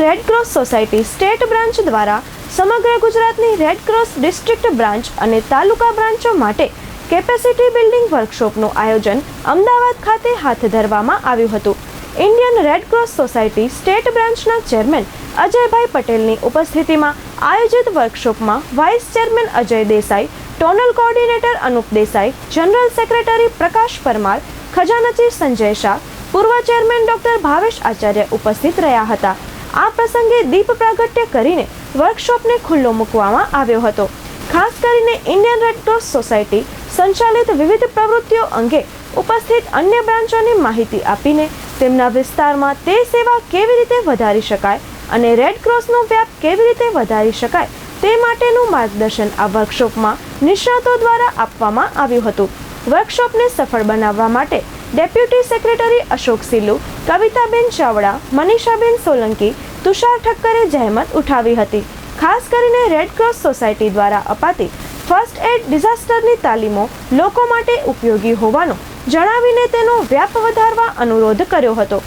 Red cross society state branch દ્વારા સમગ્ર ગુજરાતની રેડ ક્રોસ ડિસ્ટ્રિક્ટ બ્રાન્ચ અને તાલુકા બ્રાન્ચો માટે કેપેસિટી બિલ્ડિંગ વર્કશોપનું આયોજન અમદાવાદ ખાતે હાથ ધરવામાં આવ્યું હતું. Indian red cross society state બ્રાન્ચના ચેરમેન અજયભાઈ પટેલની ઉપસ્થિતિમાં આયોજિત વર્કશોપમાં vice chairman Ajay Desai zonal coordinator Anup Desai general secretary Prakash Parmar, ખજાનચી Sanjay Shah, પૂર્વ ચેરમેન ડોક્ટર ભાવેશ આચાર્ય ઉપસ્થિત રહ્યા હતા. આ પ્રસંગે દીપ પ્રાગટ્ય કરીને વર્કશોપને ખુલ્લો મૂકવામાં આવ્યો હતો. ખાસ કરીને ઇન્ડિયન રેડ ક્રોસ સોસાયટી સંચાલિત વિવિધ પ્રવૃત્તિઓ અંગે ઉપસ્થિત અન્ય બ્રાન્ચોને માહિતી આપીને તેમના વિસ્તારમાં તે સેવા કેવી રીતે વધારી શકાય અને રેડ ક્રોસનો વ્યાપ કેવી રીતે વધારી શકાય તે માટેનું માર્ગદર્શન આ વર્કશોપમાં નિષ્ણાતો દ્વારા આપવામાં આવ્યું હતું. વર્કશોપને સફળ બનાવવા માટે ડેપ્યુટી સેક્રેટરી અશોક સિલ્લુ, કવિતાબેન ચાવડા, મનીષાબેન સોલંકી, તુષાર ઠક્કરે જહેમત ઉઠાવી હતી. ખાસ કરીને રેડ ક્રોસ સોસાયટી દ્વારા અપાતી ફર્સ્ટ એડ ડિઝાસ્ટરની તાલીમો લોકો માટે ઉપયોગી હોવાનું જણાવીને તેનો વ્યાપ વધારવા અનુરોધ કર્યો હતો.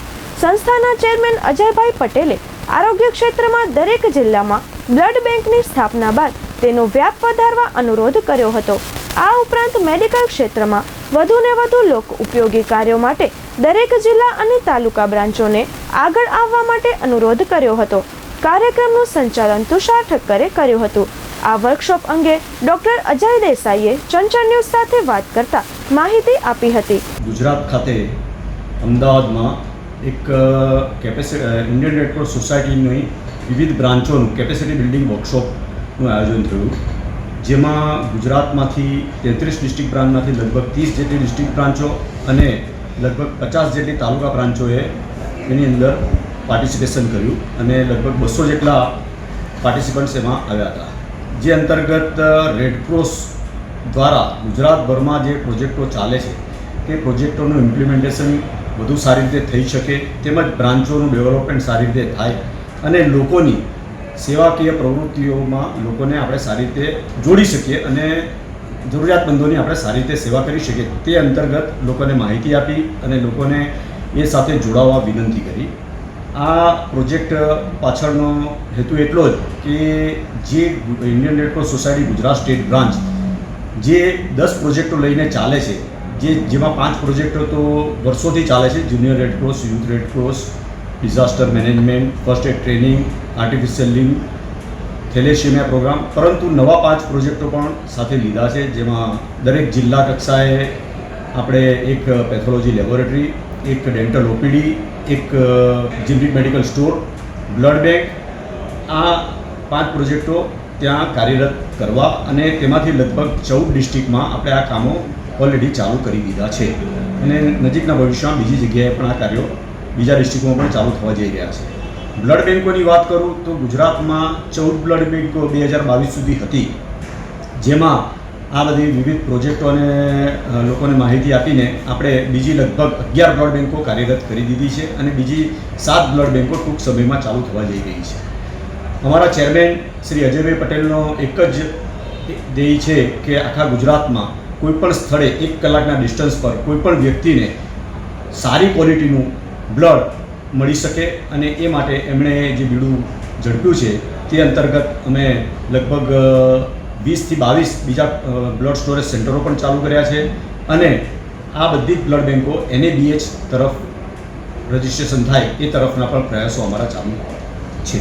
સંસ્થાના ચેરમેન અજયભાઈ પટેલે આરોગ્ય ક્ષેત્રમાં દરેક જિલ્લામાં બ્લડ બેંકની સ્થાપના બાદ તેનો વ્યાપ વધારવા અનુરોધ કર્યો હતો. આ ઉપરાંત મેડિકલ ક્ષેત્રમાં વધુને વધુ લોક ઉપયોગી કાર્યો માટે દરેક જિલ્લા અને તાલુકા બ્રાન્ચોને આગળ આવવા માટે અનુરોધ કર્યો હતો. કાર્યક્રમનું સંચાલન તુષાર ઠક્કરે કર્યું હતું. આ વર્કશોપ અંગે ડોક્ટર અજય દેસાઈએ ચંચળ ન્યૂઝ સાથે વાત કરતા માહિતી આપી હતી. ગુજરાત ખાતે અમદાવાદમાં એક કેપેસિટી ઇન્ડિયન રેડક્રોસ સોસાયટીની વિવિધ બ્રાન્ચોનું કેપેસિટી બિલ્ડિંગ વર્કશોપનું આયોજન થયું. જેમાં ગુજરાતમાંથી તેત્રીસ ડિસ્ટ્રિક્ટ બ્રાન્ચમાંથી લગભગ ત્રીસ જેટલી ડિસ્ટ્રિક્ટ બ્રાન્ચો અને લગભગ પચાસ જેટલી તાલુકા બ્રાન્ચોએ એની અંદર પાર્ટિસિપેશન કર્યું અને લગભગ બસો જેટલા પાર્ટિસિપન્ટ્સ એમાં આવ્યા હતા. જે અંતર્ગત રેડ ક્રોસ દ્વારા ગુજરાતભરમાં જે પ્રોજેક્ટો ચાલે છે, તે પ્રોજેક્ટોનું ઇમ્પ્લિમેન્ટેશન વધુ સારી રીતે થઈ શકે, તેમજ બ્રાન્ચોનું ડેવલપમેન્ટ સારી રીતે થાય અને લોકોની સેવાકીય પ્રવૃત્તિઓમાં લોકોને આપણે સારી રીતે જોડી શકીએ અને જરૂરિયાતમંદોની આપણે સારી રીતે સેવા કરી શકીએ. તે અંતર્ગત લોકોને માહિતી આપી અને લોકોને એ સાથે જોડાવા વિનંતી કરી. આ પ્રોજેક્ટ પાછળનો હેતુ એટલો જ કે જે Indian red cross society Gujarat state branch જે દસ પ્રોજેક્ટો લઈને ચાલે છે, જે જેમાં પાંચ પ્રોજેક્ટો તો વર્ષોથી ચાલે છે, junior red cross, youth red cross disaster management first aid training artificial limb thalassemia programme પરંતુ નવા પાંચ પ્રોજેક્ટો પણ સાથે લીધા છે, જેમાં દરેક જિલ્લા કક્ષાએ આપણે એક પેથોલોજી લેબોરેટરી, એક ડેન્ટલ ઓપીડી, એક generic medical store, blood bank, આ પાંચ પ્રોજેક્ટો ત્યાં કાર્યરત કરવા અને તેમાંથી લગભગ ચૌદ ડિસ્ટ્રિક્ટમાં આપણે આ કામો ઓલરેડી ચાલુ કરી દીધા છે. અને નજીકના ભવિષ્યમાં બીજી જગ્યાએ પણ આ કાર્યો બીજા ડિસ્ટ્રિક્ટમાં પણ ચાલુ થવા જઈ રહ્યા છે. બ્લડ બેન્કોની વાત કરું તો ગુજરાતમાં ચૌદ બ્લડ બેન્કો બે હજાર બાવીસ સુધી હતી. જેમાં આ બધી વિવિધ પ્રોજેક્ટો અને લોકોને માહિતી આપીને આપણે બીજી લગભગ અગિયાર બ્લડ બેન્કો કાર્યરત કરી દીધી છે અને બીજી સાત બ્લડ બેન્કો ટૂંક સમયમાં ચાલુ થવા જઈ રહી છે. અમારા ચેરમેન શ્રી અજયભાઈ પટેલનો એક જ ધ્યેય છે કે આખા ગુજરાતમાં કોઈપણ સ્થળે એક કલાકના ડિસ્ટન્સ પર કોઈપણ વ્યક્તિને સારી ક્વોલિટીનું બ્લડ મળી શકે અને એ માટે એમણે જે બીડું ઝડપ્યું છે, તે અંતર્ગત અમે લગભગ વીસથી બાવીસ બીજા બ્લડ સ્ટોરેજ સેન્ટરો પણ ચાલુ કર્યા છે અને આ બધી બ્લડ બેંકો એનએબીએચ તરફ રજિસ્ટ્રેશન થાય એ તરફના પણ પ્રયાસો અમારા ચાલુ છે.